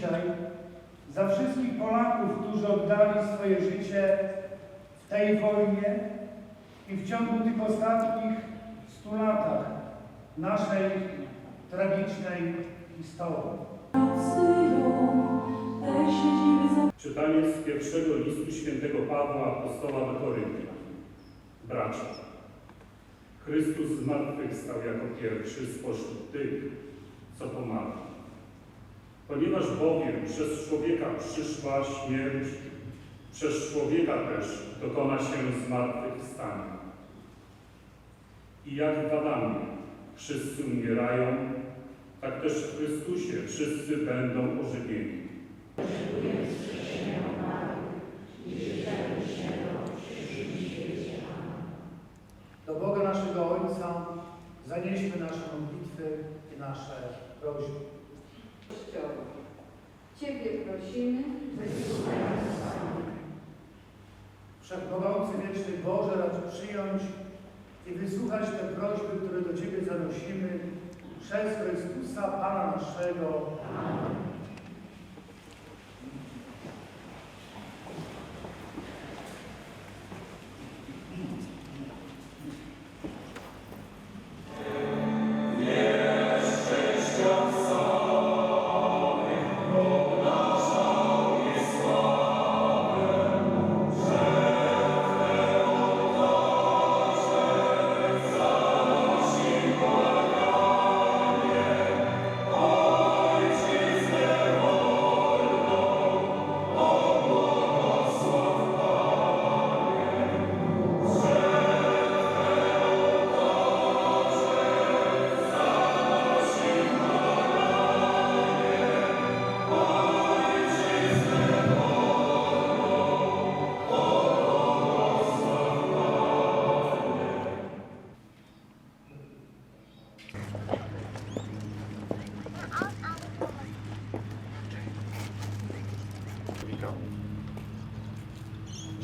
Dzisiaj za wszystkich Polaków, którzy oddali swoje życie w tej wojnie i w ciągu tych ostatnich stu latach naszej tragicznej historii. Czytanie z pierwszego listu świętego Pawła Apostoła do Koryntian. Bracia, Chrystus zmartwychwstał jako pierwszy spośród tych, co pomaga. Ponieważ bowiem przez człowieka przyszła śmierć, przez człowieka też dokona się zmartwychwstania. I jak w Adamie wszyscy umierają, tak też w Chrystusie wszyscy będą ożywieni. Do Boga naszego Ojca zanieśmy nasze modlitwy i nasze prośby. Kościoła. Ciebie prosimy, wysłuchaj nas. Wszechmogący wieczny Boże, racz przyjąć i wysłuchać te prośby, które do Ciebie zanosimy przez Chrystusa Pana naszego.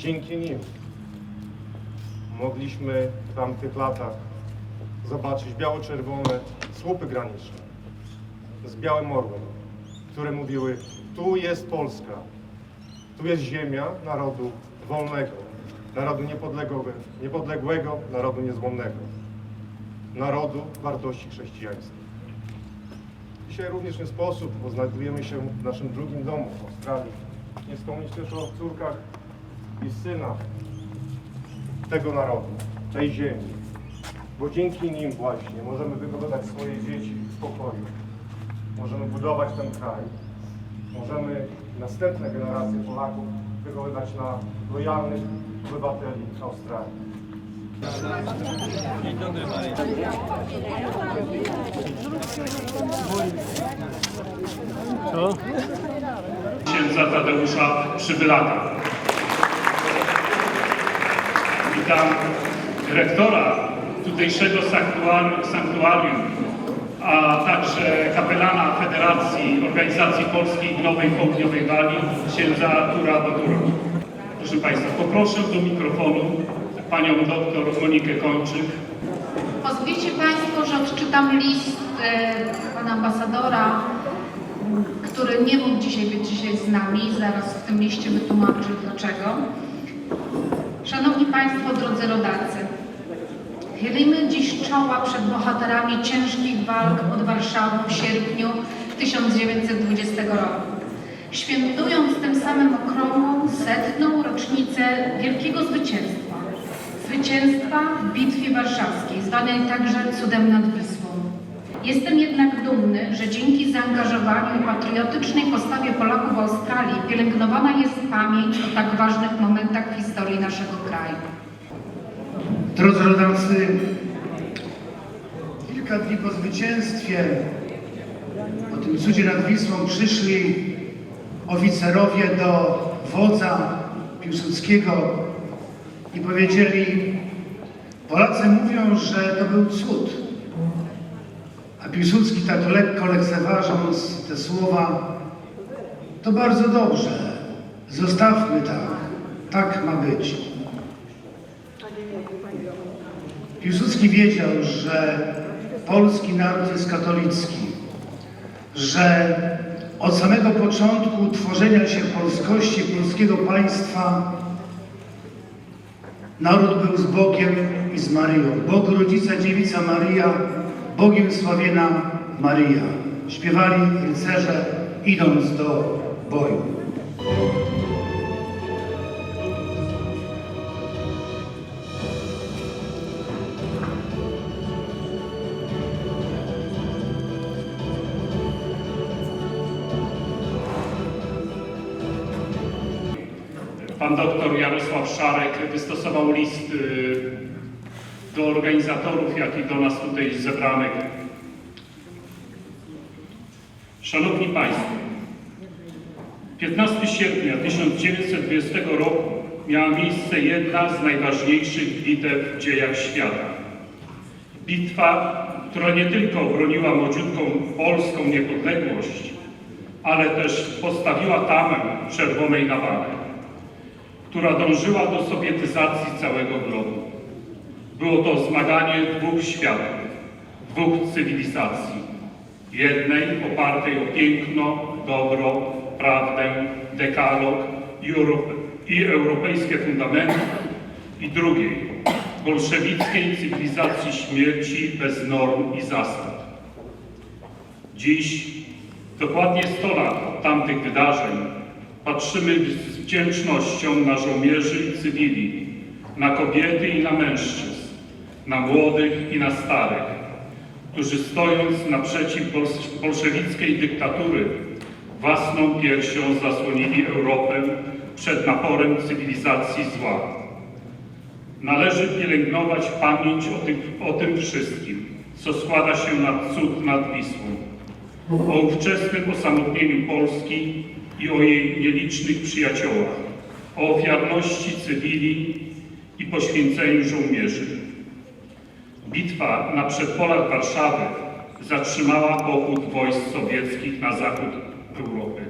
Dzięki nim mogliśmy w tamtych latach zobaczyć biało-czerwone słupy graniczne z białym orłem, które mówiły, tu jest Polska, tu jest ziemia narodu wolnego, narodu niepodległego, niepodległego narodu niezłomnego, narodu wartości chrześcijańskich. Dzisiaj również nie sposób, bo znajdujemy się w naszym drugim domu w Australii, nie wspomnieć też o córkach i synach tego narodu, tej ziemi. Bo dzięki nim właśnie możemy wychowywać swoje dzieci w spokoju. Możemy budować ten kraj. Możemy następne generacje Polaków wychowywać na lojalnych obywateli Australii. Księdza Tadeusza Przybylaka. Witam dyrektora tutejszego sanktuarium, a także kapelana Federacji Organizacji Polskiej Nowej Południowej Walii, księdza Tura Badura. Proszę Państwa, poproszę do mikrofonu panią doktor Monikę Kończyk, Pozwolicie Państwo, że odczytam list e, pana ambasadora, który nie mógł dzisiaj być dzisiaj z nami. Zaraz w tym liście wytłumaczę dlaczego. Szanowni Państwo, drodzy rodacy, chylimy dziś czoła przed bohaterami ciężkich walk pod Warszawą w sierpniu 1920 roku. Świętując tym samym okrągłą, setną rocznicę wielkiego zwycięstwa. Zwycięstwa w Bitwie Warszawskiej, zwanej także Cudem nad Wisłą. Jestem jednak dumny, że dzięki zaangażowaniu i patriotycznej postawie Polaków w Australii pielęgnowana jest pamięć o tak ważnych momentach w historii naszego kraju. Drodzy rodacy, kilka dni po zwycięstwie, po tym cudzie nad Wisłą przyszli oficerowie do wodza Piłsudskiego i powiedzieli, Polacy mówią, że to był cud. A Piłsudski tak lekko lekceważąc te słowa, to bardzo dobrze, zostawmy tak, tak ma być. Piłsudski wiedział, że polski naród jest katolicki, że od samego początku tworzenia się polskości, polskiego państwa, naród był z Bogiem i z Maryją. Bóg Rodzica Dziewica Maryja, Bogiem sławiena Maryja. Śpiewali rycerze idąc do boju. Pan doktor Jarosław Szarek wystosował list y, do organizatorów, jak i do nas tutaj zebranych. Szanowni Państwo, 15 sierpnia 1920 roku miała miejsce jedna z najważniejszych bitew w dziejach świata. Bitwa, która nie tylko obroniła młodziutką polską niepodległość, ale też postawiła tamę czerwonej nawale która dążyła do sowietyzacji całego globu. Było to zmaganie dwóch światów, dwóch cywilizacji. Jednej opartej o piękno, dobro, prawdę, dekalog i, europe, i europejskie fundamenty i drugiej, bolszewickiej cywilizacji śmierci bez norm i zasad. Dziś, dokładnie 100 lat od tamtych wydarzeń, patrzymy z wdzięcznością na żołnierzy i cywili, na kobiety i na mężczyzn, na młodych i na starych, którzy stojąc naprzeciw bols- bolszewickiej dyktatury, własną piersią zasłonili Europę przed naporem cywilizacji zła. Należy pielęgnować pamięć o tym, o tym wszystkim, co składa się na cud nad Wisłą, o ówczesnym osamotnieniu Polski i o jej nielicznych przyjaciołach, o ofiarności cywili i poświęceniu żołnierzy. Bitwa na przedpolach Warszawy zatrzymała pochód wojsk sowieckich na zachód Europy,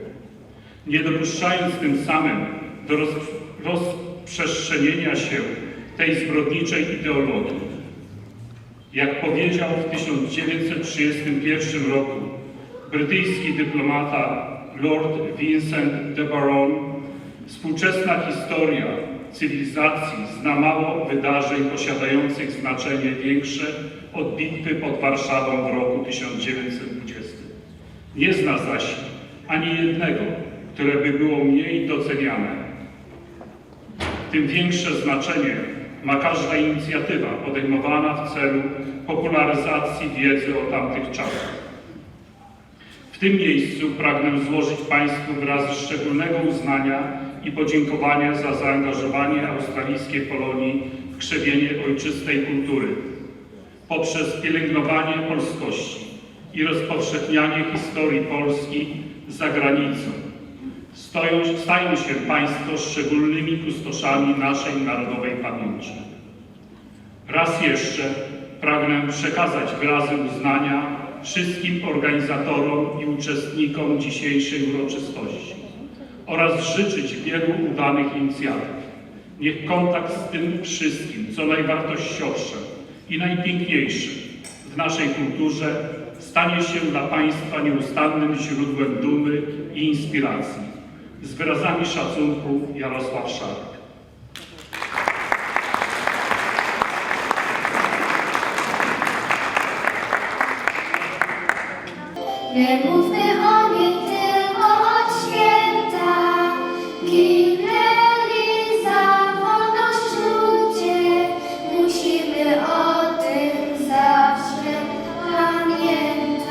nie dopuszczając tym samym do roz, rozprzestrzenienia się tej zbrodniczej ideologii. Jak powiedział w 1931 roku brytyjski dyplomata Lord Vincent de Baron, współczesna historia cywilizacji zna mało wydarzeń posiadających znaczenie większe od bitwy pod Warszawą w roku 1920. Nie zna zaś ani jednego, które by było mniej doceniane. Tym większe znaczenie ma każda inicjatywa podejmowana w celu popularyzacji wiedzy o tamtych czasach. W tym miejscu pragnę złożyć Państwu wyrazy szczególnego uznania i podziękowania za zaangażowanie australijskiej Polonii w krzewienie ojczystej kultury poprzez pielęgnowanie polskości i rozpowszechnianie historii Polski za granicą. Stoją, stają się Państwo szczególnymi kustoszami naszej narodowej pamięci. Raz jeszcze pragnę przekazać wyrazy uznania wszystkim organizatorom i uczestnikom dzisiejszej uroczystości oraz życzyć wielu udanych inicjatyw. Niech kontakt z tym wszystkim, co najwartościowsze i najpiękniejsze w naszej kulturze, stanie się dla Państwa nieustannym źródłem dumy i inspiracji. Z wyrazami szacunku Jarosław Szarek. Nie mówmy o niej tylko od święta, ginęli za wolność ludzie. Musimy o tym zawsze pamiętać.